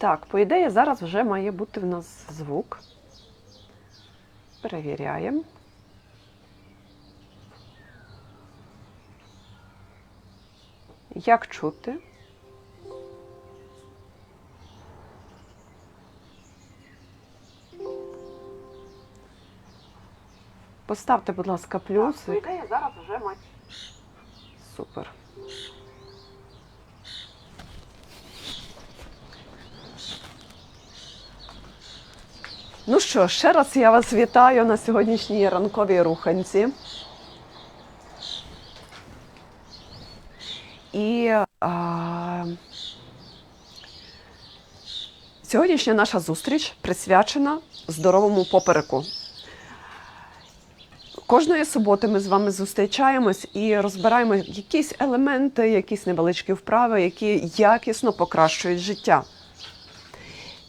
Так, по ідеї, зараз вже має бути в нас звук. Перевіряємо. Як чути? Поставте, будь ласка, плюсик. ідеї зараз вже мать. Супер. Ну що, ще раз я вас вітаю на сьогоднішній ранковій руханці. І а, сьогоднішня наша зустріч присвячена здоровому попереку. Кожної суботи ми з вами зустрічаємось і розбираємо якісь елементи, якісь невеличкі вправи, які якісно покращують життя.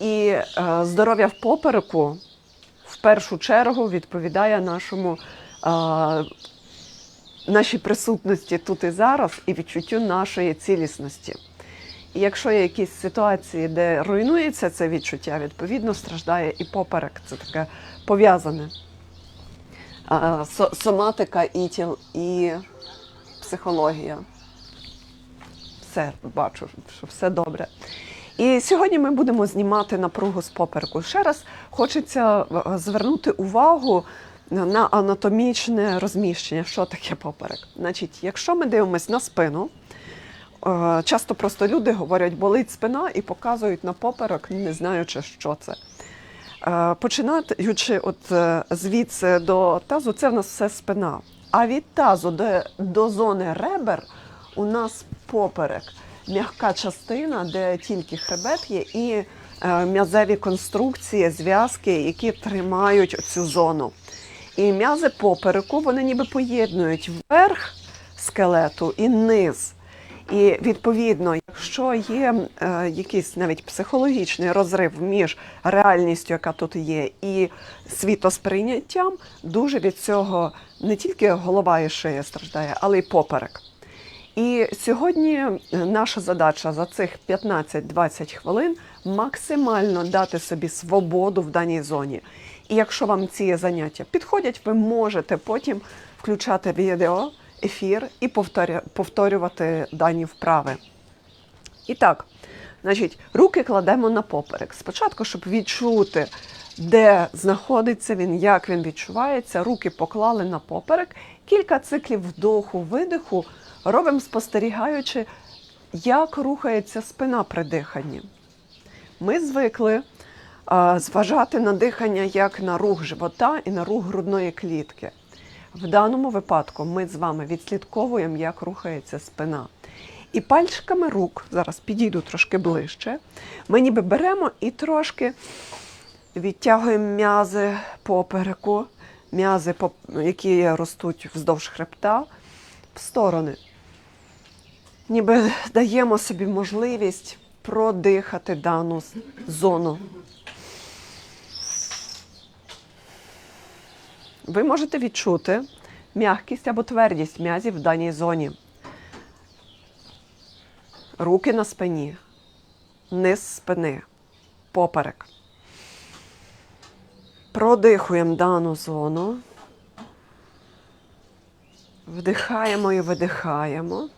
І е, здоров'я в попереку в першу чергу відповідає нашому, е, нашій присутності тут і зараз і відчуттю нашої цілісності. І якщо є якісь ситуації, де руйнується це відчуття, відповідно страждає і поперек. Це таке пов'язане. Со- соматика і тіл, і психологія. Все бачу, що все добре. І сьогодні ми будемо знімати напругу з попереку. Ще раз хочеться е, звернути увагу на анатомічне розміщення. Що таке поперек? Значить, якщо ми дивимося на спину, е, часто просто люди говорять, болить спина і показують на поперек, не знаючи, що це. Е, Починаючи от звідси до тазу, це в нас все спина. А від тазу до, до зони ребер у нас поперек, м'яка частина, де тільки хребет є, і е, м'язеві конструкції, зв'язки, які тримають цю зону. І м'язи попереку вони ніби поєднують верх скелету і низ. І відповідно, якщо є е, якийсь навіть психологічний розрив між реальністю, яка тут є, і світосприйняттям, дуже від цього не тільки голова і шия страждає, але й поперек. І сьогодні е, наша задача за цих 15-20 хвилин максимально дати собі свободу в даній зоні. І якщо вам ці заняття підходять, ви можете потім включати відео, ефір і повторювати дані вправи. І так, значить, руки кладемо на поперек. Спочатку, щоб відчути, де знаходиться він, як він відчувається, руки поклали на поперек. Кілька циклів вдоху-видиху робимо спостерігаючи, як рухається спина при диханні. Ми звикли а, зважати на дихання як на рух живота і на рух грудної клітки. В даному випадку ми з вами відслідковуємо, як рухається спина. І пальчиками рук, зараз підійду трошки ближче, ми ніби беремо і трошки відтягуємо м'язи попереку, м'язи, які ростуть вздовж хребта, в сторони. Ніби даємо собі можливість продихати дану зону. Ви можете відчути м'якість або твердість м'язів в даній зоні. Руки на спині, низ спини, поперек. Продихуємо дану зону. Вдихаємо і видихаємо.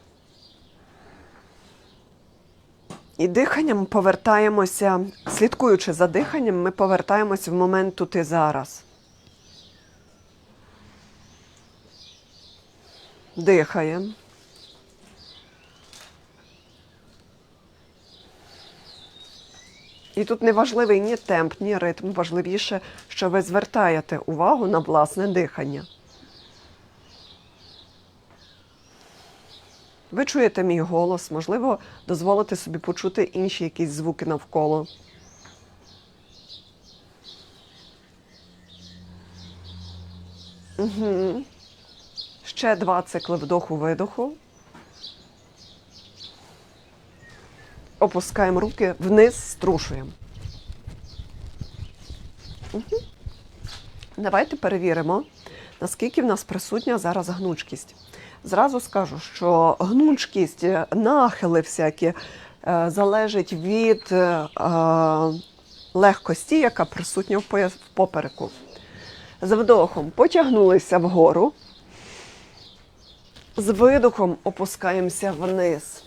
І диханням повертаємося, слідкуючи за диханням, ми повертаємося в момент тут і зараз. Дихаємо. І тут не важливий ні темп, ні ритм. Важливіше, що ви звертаєте увагу на власне дихання. Ви чуєте мій голос, можливо, дозволите собі почути інші якісь звуки навколо. Угу. Ще два цикли вдоху-видоху. Опускаємо руки вниз, струшуємо. Угу. Давайте перевіримо, наскільки в нас присутня зараз гнучкість. Зразу скажу, що гнучкість, нахили всякі, е, залежить від е, е, легкості, яка присутня в попереку. З вдохом потягнулися вгору. З видохом опускаємося вниз.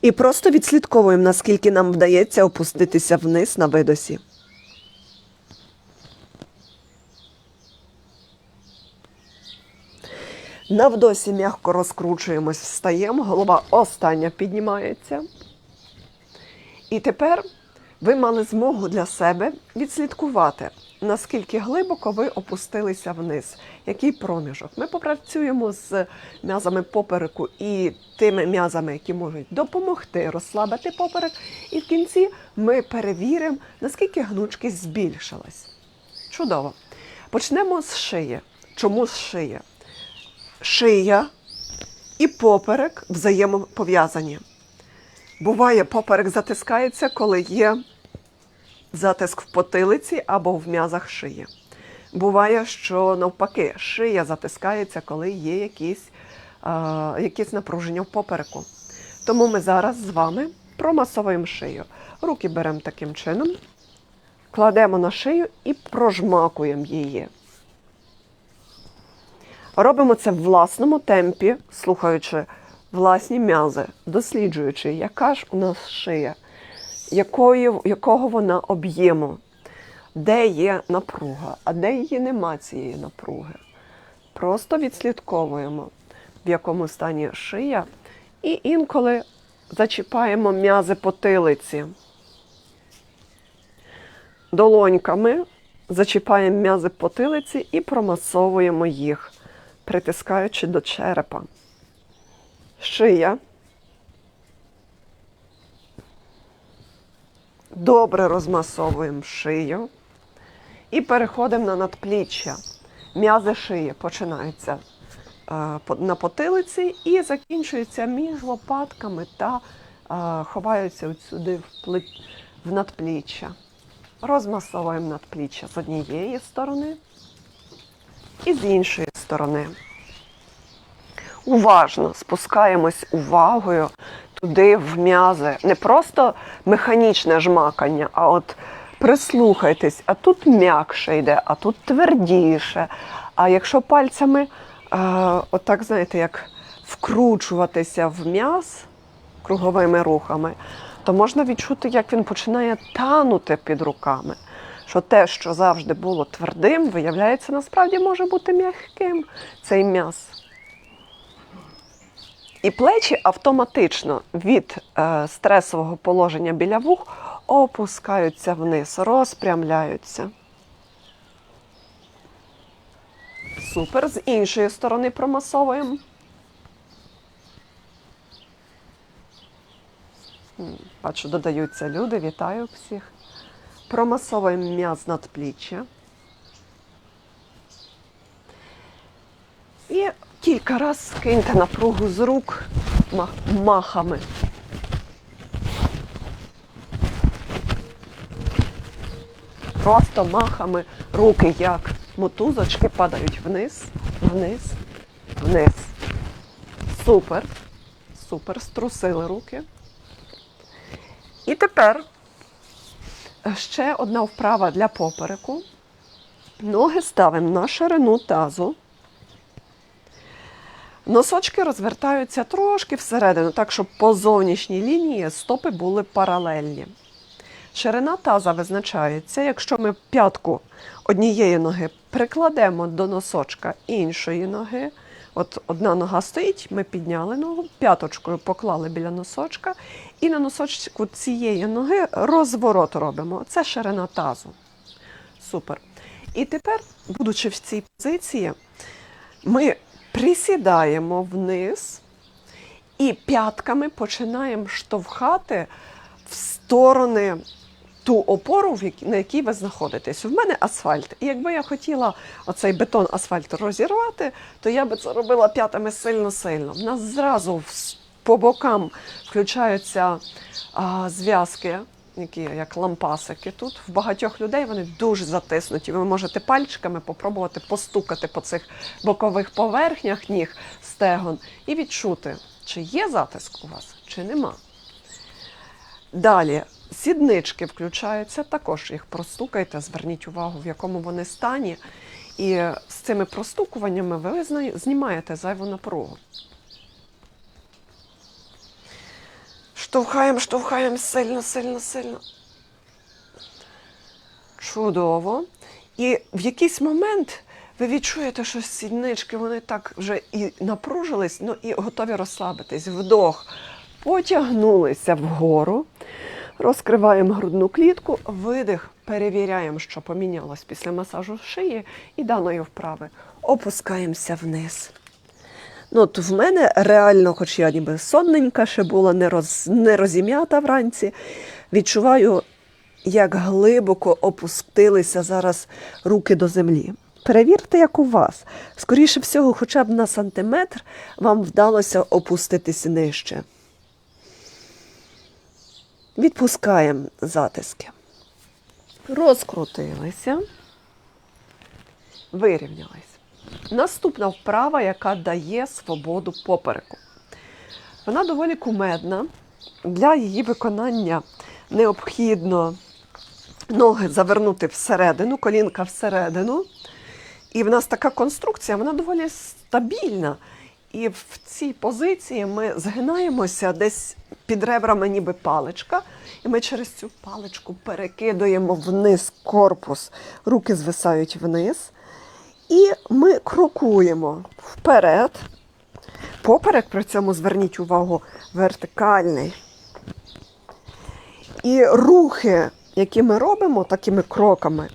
І просто відслідковуємо, наскільки нам вдається опуститися вниз на видосі. На вдосі м'яко розкручуємось, встаємо, голова остання піднімається. І тепер ви мали змогу для себе відслідкувати, наскільки глибоко ви опустилися вниз, який проміжок. Ми попрацюємо з м'язами попереку і тими м'язами, які можуть допомогти розслабити поперек. І в кінці ми перевіримо, наскільки гнучкість збільшилась. Чудово. Почнемо з шиї. Чому з шиї? Шия і поперек взаємопов'язані. Буває, поперек затискається, коли є затиск в потилиці або в м'язах шиї. Буває, що навпаки, шия затискається, коли є якісь, а, якісь напруження в попереку. Тому ми зараз з вами промасовуємо шию. Руки беремо таким чином, кладемо на шию і прожмакуємо її. Робимо це в власному темпі, слухаючи власні м'язи, досліджуючи, яка ж у нас шия, якої, якого вона об'єму, де є напруга, а де її нема цієї напруги. Просто відслідковуємо, в якому стані шия, і інколи зачіпаємо м'язи потилиці. Долоньками зачіпаємо м'язи потилиці і промасовуємо їх, притискаючи до черепа. Шия. Добре розмасовуємо шию і переходимо на надпліччя. М'язи шиї починаються е, на потилиці і закінчуються між лопатками та е, ховаються сюди в надпліччя. Розмасовуємо надпліччя з однієї сторони і з іншої сторони. Уважно спускаємось увагою туди в м'язи. Не просто механічне жмакання, а от прислухайтесь, а тут м'якше йде, а тут твердіше. А якщо пальцями, е, отак, знаєте, як вкручуватися в м'яз круговими рухами, то можна відчути, як він починає танути під руками. Що те, що завжди було твердим, виявляється, насправді може бути м'яким цей м'яз. І плечі автоматично від е, стресового положення біля вух опускаються вниз, розпрямляються. Супер. З іншої сторони промасовуємо. Бачу, додаються люди. Вітаю всіх. Промасовуємо м'яз надпліччя. І кілька разів скиньте напругу з рук махами. Просто махами руки, як мотузочки, падають вниз, вниз, вниз. Супер. Супер. Струсили руки. І тепер ще одна вправа для попереку. Ноги ставимо на ширину тазу. Носочки розвертаються трошки всередину, так, щоб по зовнішній лінії стопи були паралельні. Ширина таза визначається, якщо ми п'ятку однієї ноги прикладемо до носочка іншої ноги. От одна нога стоїть, ми підняли ногу, п'яточкою поклали біля носочка, і на носочку цієї ноги розворот робимо. Це ширина тазу. Супер. І тепер, будучи в цій позиції, ми присідаємо вниз і п'ятками починаємо штовхати в сторони ту опору, на якій ви знаходитесь. В мене асфальт. І якби я хотіла оцей бетон асфальт розірвати, то я би це робила п'ятами сильно-сильно. В нас зразу в по бокам включаються а, зв'язки які як лампасики тут. В багатьох людей вони дуже затиснуті. Ви можете пальчиками попробувати постукати по цих бокових поверхнях ніг стегон і відчути, чи є затиск у вас, чи нема. Далі сіднички включаються, також їх простукайте, зверніть увагу, в якому вони стані. І з цими простукуваннями ви знімаєте зайву напругу. Штовхаємо, штовхаємо сильно, сильно, сильно. Чудово. І в якийсь момент ви відчуєте, що сіднички вони так вже і напружились, ну і готові розслабитись. Вдох. Потягнулися вгору. Розкриваємо грудну клітку, видих, перевіряємо, що помінялось після масажу шиї і даної вправи. Опускаємося вниз. Ну, от в мене реально, хоч я ніби сонненька ще була, не, роз, не розім'ята вранці, відчуваю, як глибоко опустилися зараз руки до землі. Перевірте, як у вас. Скоріше всього, хоча б на сантиметр вам вдалося опуститись нижче. Відпускаємо затиски. Розкрутилися, вирівнялись. Наступна вправа, яка дає свободу попереку. Вона доволі кумедна. Для її виконання необхідно ноги завернути всередину, колінка всередину. І в нас така конструкція, вона доволі стабільна. І в цій позиції ми згинаємося десь під ребрами, ніби паличка, і ми через цю паличку перекидуємо вниз корпус, руки звисають вниз. І ми крокуємо вперед. Поперек при цьому зверніть увагу вертикальний. І рухи, які ми робимо такими кроками,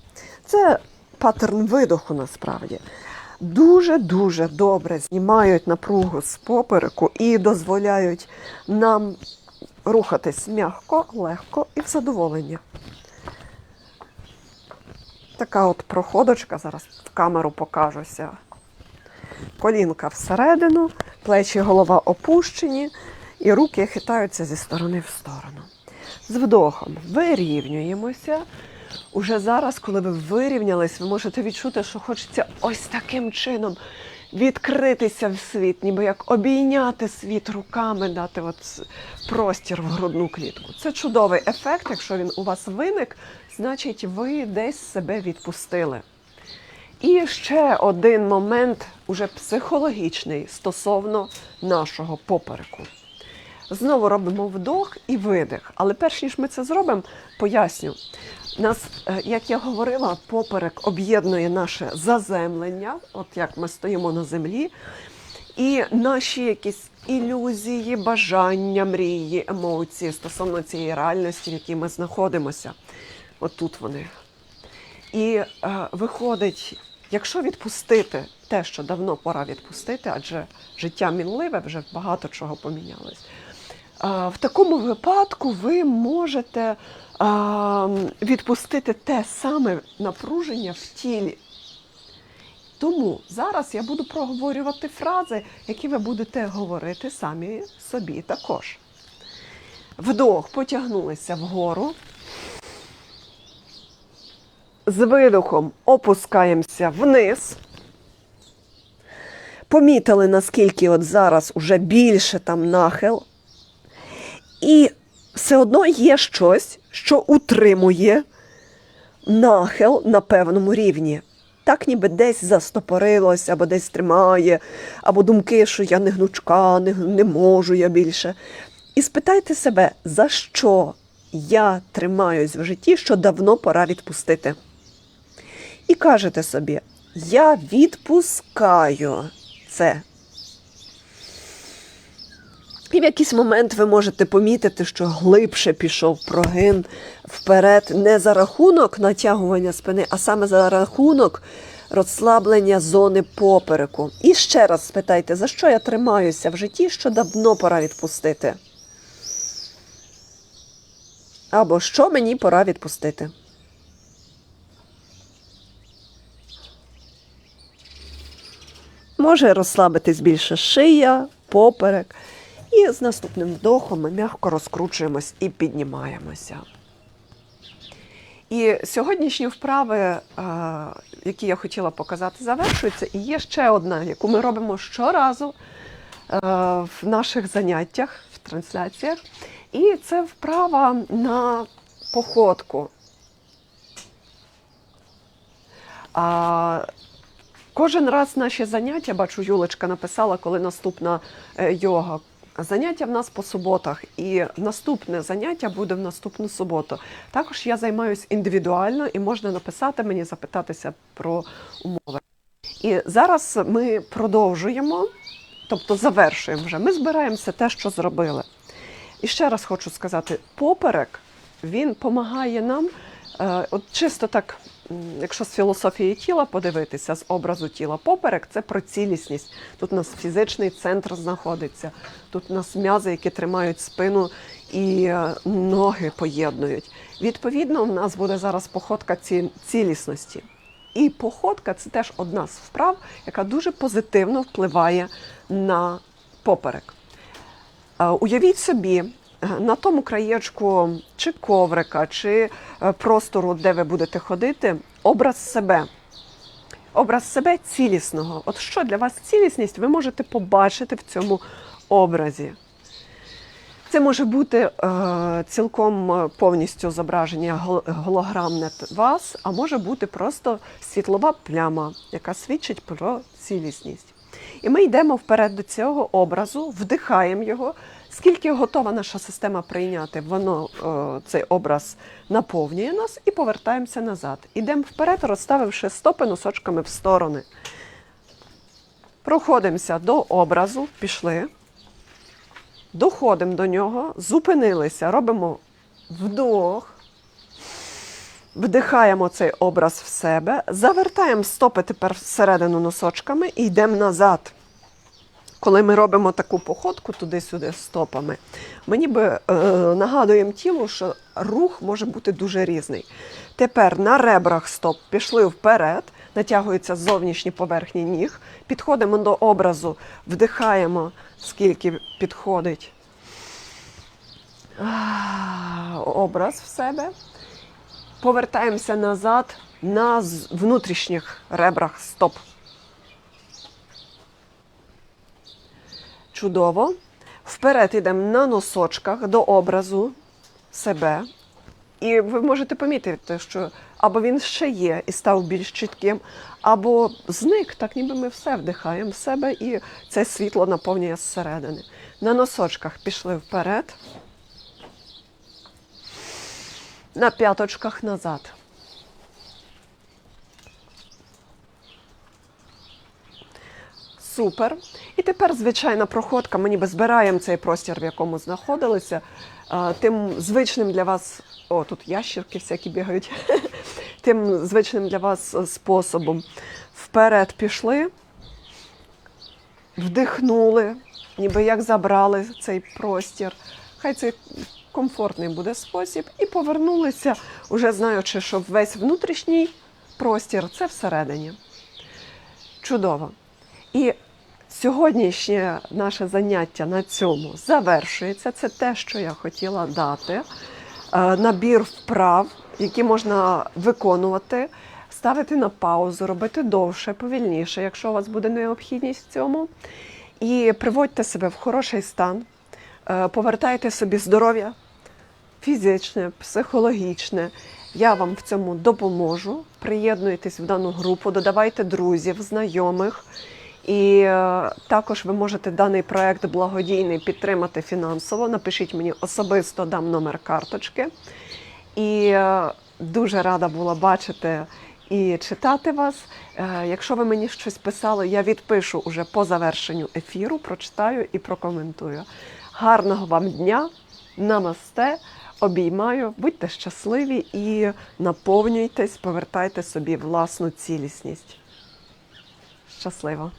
це паттерн видоху насправді. Дуже-дуже добре знімають напругу з попереку і дозволяють нам рухатись м'яко, легко і в задоволення. Така от проходочка, зараз в камеру покажуся. Колінка всередину, плечі, голова опущені, і руки хитаються зі сторони в сторону. З вдохом вирівнюємося. Уже зараз, коли ви вирівнялись, ви можете відчути, що хочеться ось таким чином відкритися в світ, ніби як обійняти світ руками, дати от простір в грудну клітку. Це чудовий ефект. Якщо він у вас виник, значить ви десь себе відпустили. І ще один момент, уже психологічний, стосовно нашого попереку. Знову робимо вдох і видих. Але перш ніж ми це зробимо, поясню. Нас, е, як я говорила, поперек об'єднує наше заземлення, от як ми стоїмо на землі, і наші якісь ілюзії, бажання, мрії, емоції стосовно цієї реальності, в якій ми знаходимося. От тут вони. І е, виходить, якщо відпустити те, що давно пора відпустити, адже життя мінливе, вже багато чого помінялось. В такому випадку ви можете відпустити те саме напруження в тілі. Тому зараз я буду проговорювати фрази, які ви будете говорити самі собі також. Вдох, потягнулися вгору. З видохом опускаємося вниз. Помітили, наскільки от зараз уже більше там нахил. І все одно є щось, що утримує нахил на певному рівні. Так ніби десь застопорилось, або десь тримає, або думки, що я не гнучка, не, не можу я більше. І спитайте себе, за що я тримаюсь в житті, що давно пора відпустити. І кажете собі, я відпускаю це. І в якийсь момент ви можете помітити, що глибше пішов прогин вперед не за рахунок натягування спини, а саме за рахунок розслаблення зони попереку. І ще раз спитайте, за що я тримаюся в житті, що давно пора відпустити? Або що мені пора відпустити? Може розслабитись більше шия, поперек. І з наступним вдохом ми м'яко розкручуємось і піднімаємося. І сьогоднішні вправи, е, які я хотіла показати, завершуються. І є ще одна, яку ми робимо щоразу е, в наших заняттях, в трансляціях. І це вправа на походку. Кожен раз наші заняття, бачу, Юлечка написала, коли наступна е, йога. Заняття в нас по суботах, і наступне заняття буде в наступну суботу. Також я займаюся індивідуально і можна написати мені, запитатися про умови. І зараз ми продовжуємо, тобто завершуємо вже. Ми збираємося те, що зробили. І ще раз хочу сказати: поперек він допомагає нам, от чисто так, якщо з філософії тіла подивитися, з образу тіла, поперек це про цілісність. Тут у нас фізичний центр знаходиться, тут у нас м'язи, які тримають спину і е, ноги поєднують. Відповідно, в нас буде зараз походка ці- цілісності. І походка це теж одна з вправ, яка дуже позитивно впливає на поперек. Е, Уявіть собі, е, на тому краєчку чи коврика, чи е, простору, де ви будете ходити, образ себе. Образ себе цілісного. От що для вас цілісність, ви можете побачити в цьому образі. Це може бути е, цілком е, повністю зображення голограмне вас, а може бути просто світлова пляма, яка свідчить про цілісність. І ми йдемо вперед до цього образу, вдихаємо його. Скільки готова наша система прийняти, воно е, цей образ наповнює нас і повертаємося назад. Ідемо вперед, розставивши стопи носочками в сторони. Проходимося до образу, пішли. Доходимо до нього, зупинилися, робимо вдох, вдихаємо цей образ в себе, завертаємо стопи тепер всередину носочками і йдемо назад. Коли ми робимо таку походку туди-сюди стопами, ми ніби е, нагадуємо тілу, що рух може бути дуже різний. Тепер на ребрах стоп пішли вперед, натягуються зовнішні поверхні ніг, підходимо до образу, вдихаємо, скільки підходить образ в себе. Повертаємося назад на внутрішніх ребрах стоп. Чудово. Вперед йдемо на носочках до образу себе. І ви можете помітити, що або він ще є і став більш чітким, або зник, так ніби ми все вдихаємо в себе, і це світло наповнює зсередини. На носочках пішли вперед, на п'яточках назад. Супер. І тепер звичайна проходка. Ми ніби збираємо цей простір, в якому знаходилися. Тим звичним для вас, о, тут ящерки всякі бігають. Тим звичним для вас е, способом. Вперед пішли, вдихнули, ніби як забрали цей простір. Хай це комфортний буде спосіб, і повернулися, уже знаючи, що весь внутрішній простір це всередині. Чудово. І сьогоднішнє наше заняття на цьому завершується. Це те, що я хотіла дати. Е, Набір вправ, які можна виконувати, ставити на паузу, робити довше, повільніше, якщо у вас буде необхідність в цьому. І приводьте себе в хороший стан, Е, повертайте собі здоров'я фізичне, психологічне. Я вам в цьому допоможу. Приєднуйтесь в дану групу, додавайте друзів, знайомих. І е, також ви можете даний проект благодійний підтримати фінансово. Напишіть мені особисто, дам номер карточки. І е, дуже рада була бачити і читати вас. Е, Якщо ви мені щось писали, я відпишу уже по завершенню ефіру, прочитаю і прокоментую. Гарного вам дня! Намасте! Обіймаю, будьте щасливі і наповнюйтесь, повертайте собі власну цілісність. Щасливо!